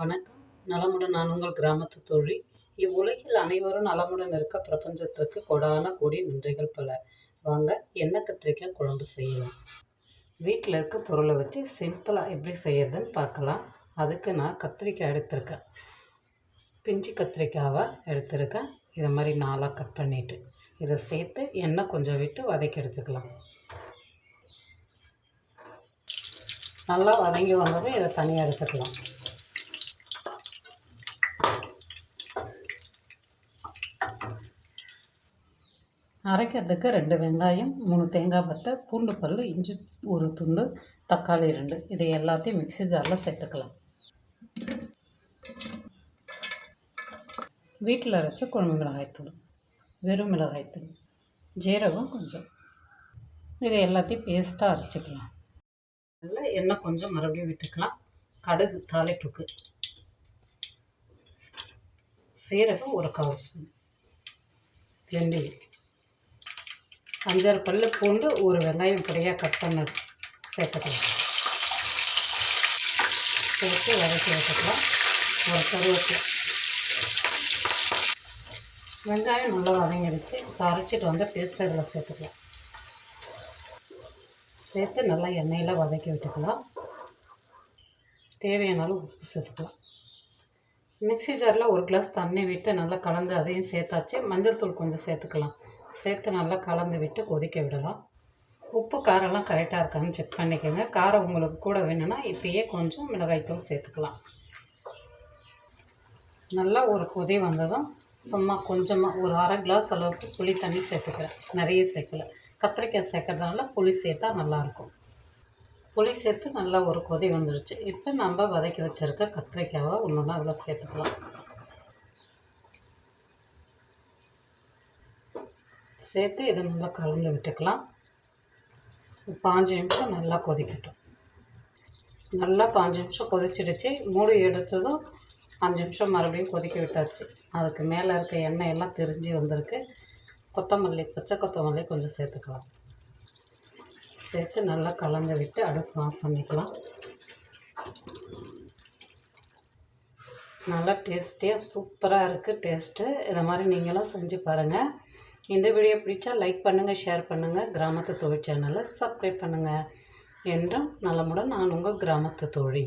வணக்கம். நலமுடன் நான் உங்கள் கிராமத்து தோழி இவ்வுலகில் அனைவரும் நலமுடன் இருக்க பிரபஞ்சத்திற்கு கொடான கொடி நன்றிகள் பல. வாங்க எண்ணெய் கத்திரிக்காய் குழம்பு செய்யலாம். வீட்டில் இருக்க பொருளை வச்சு சிம்பிளாக எப்படி செய்யறதுன்னு பார்க்கலாம். அதுக்கு நான் கத்திரிக்காய் எடுத்திருக்கேன். பிஞ்சு கத்திரிக்காவை எடுத்திருக்கேன். இதை மாதிரி நாலாக கட் பண்ணிவிட்டு இதை சேர்த்து எண்ணெய் கொஞ்சம் விட்டு வதக்கி எடுத்துக்கலாம். நல்லா வதங்கி வந்ததும் இதை தனியாக எடுத்துக்கலாம். அரைக்கிறதுக்கு ரெண்டு வெங்காயம் மூணு தேங்காய் பத்தை பூண்டு பல் இஞ்சி ஒரு துண்டு தக்காளி ரெண்டு. இதை எல்லாத்தையும் மிக்ஸி ஜாரில் சேர்த்துக்கலாம். வீட்டில் அரைச்ச குழம்பு மிளகாய்த்தூள் வெறும் மிளகாய்த்தூள் ஜீரகம் கொஞ்சம். இதை எல்லாத்தையும் பேஸ்ட்டாக அரைச்சிக்கலாம். நல்லா எண்ணெய் கொஞ்சம் மறுபடியும் விட்டுக்கலாம். கடுகு தாளிப்புக்கு. சீரகம் ஒரு கால் ஸ்பூன். வெந்தயம். அஞ்சாறு பல்லு பூண்டு ஒரு வெங்காயம் பொடியாக கட் பண்ணது சேர்த்துக்கலாம். சேர்த்து வதக்கி வச்சுக்கலாம். ஒரு கருவேப்பிலை. வெங்காயம் நல்லா வதங்கிடுச்சு இப்போ அரைச்சிட்டு வந்து பேஸ்ட் அதில் சேர்த்துக்கலாம். சேர்த்து நல்லா எண்ணெயில் வதக்கி விட்டுக்கலாம். தேவையான அளவு உப்பு சேர்த்துக்கலாம். மிக்ஸி ஜாரில் ஒரு கிளாஸ் தண்ணி விட்டு நல்லா கலந்து அதையும் சேர்த்தாச்சு. மஞ்சள் தூள் கொஞ்சம் சேர்த்துக்கலாம். சேர்த்து நல்லா கலந்து விட்டு கொதிக்க விடலாம். உப்பு காரம்லாம் கரெக்டாக இருக்கான்னு செக் பண்ணிக்கோங்க. காரம் உங்களுக்கு கூட வேணும்னா இப்பயே கொஞ்சம் மிளகாய்த்தூள் சேர்த்துக்கலாம். நல்லா ஒரு கொதி வந்ததும் சும்மா கொஞ்சமாக ஒரு அரை கிளாஸ் அளவுக்கு புளி தண்ணி சேர்த்துக்கிறேன். நிறைய சேர்க்கல. கத்திரிக்காய் சேர்க்கறதுனால புளி சேர்த்தா நல்லாயிருக்கும். புளி சேர்த்து நல்லா ஒரு கொதி வந்துடுச்சு இப்போ நம்ம வதக்கி வச்சுருக்க கத்திரிக்காவை ஒன்று ஒன்றா அதில் சேர்த்துக்கலாம். சேர்த்து இதை நல்லா கலந்து விட்டுக்கலாம். பாஞ்சு நிமிஷம் நல்லா கொதிக்கட்டும். நல்லா பாஞ்சு நிமிஷம் கொதிச்சிடுச்சு. மூடி எடுத்ததும் அஞ்சு நிமிஷம் மறுபடியும் கொதிக்க விட்டாச்சு. அதுக்கு மேலே இருக்க எண்ணெய் எல்லாம் திரிஞ்சு வந்திருக்கு. கொத்தமல்லி பச்சை கொத்தமல்லி கொஞ்சம் சேர்த்துக்கலாம். சேர்த்து நல்லா கலந்து விட்டு அடுப்பு ஆஃப் பண்ணிக்கலாம். நல்லா டேஸ்டியாக சூப்பராக இருக்குது டேஸ்ட்டு. இதை மாதிரி நீங்களும் செஞ்சு பாருங்கள் இந்த வீடியோ பிடிச்சா லைக் பண்ணுங்கள் ஷேர் பண்ணுங்கள் கிராமத்து தொழில் சேனலை சப்ஸ்கிரைப் பண்ணுங்கள் என்றும் நலமுடன் நான் உங்கள் கிராமத்து தோழி.